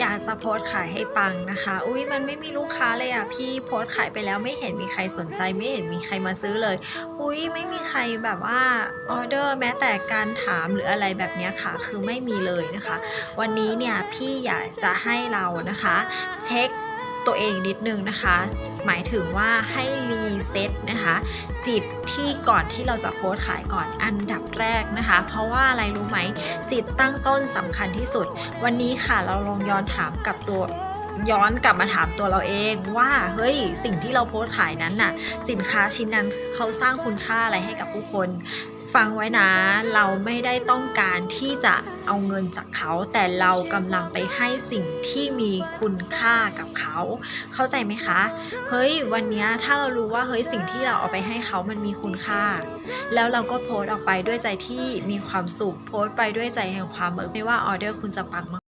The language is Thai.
อยากจะโพสขายให้ปังนะคะ อุ้ยมันไม่มีลูกค้าเลยอะพี่โพสต์ขายไปแล้วไม่เห็นมีใครสนใจ ไม่เห็นมีใครมาซื้อเลย อุ้ยไม่มีใครแบบว่าออเดอร์แม้แต่การถามหรืออะไรแบบเนี้ยค่ะ คือไม่มีเลยนะคะ วันนี้เนี่ยพี่อยากจะให้เรานะคะ เช็ค ตัวเองนิดนึงนะคะ หมายถึงว่าให้รีเซ็ตนะคะ จิตที่ก่อนที่เราจะโพสขายก่อนอันดับแรกนะคะ เพราะว่าอะไรรู้ไหมจิตตั้งต้นสำคัญที่สุด วันนี้ค่ะเราลองย้อนถามกับตัว ย้อนกลับมาถามตัวเราเองว่าเฮ้ยสิ่งที่เราโพสต์ขายนั้นน่ะ สินค้าชิ้นนั้นเขาสร้างคุณค่าอะไรให้กับผู้คนฟังไว้นะเราไม่ได้ต้องการที่จะเอาเงินจากเขา แต่เรากำลังไปให้สิ่งที่มีคุณค่ากับเขา เข้าใจไหมคะ เฮ้ยวันนี้ถ้าเรารู้ว่าเฮ้ยสิ่งที่เราเอาไปให้เขามันมีคุณค่า แล้วเราก็โพสต์ออกไปด้วยใจที่มีความสุขโพสต์ไปด้วยใจแห่งความเบิกไม่ว่าออเดอร์คุณจะปังมาก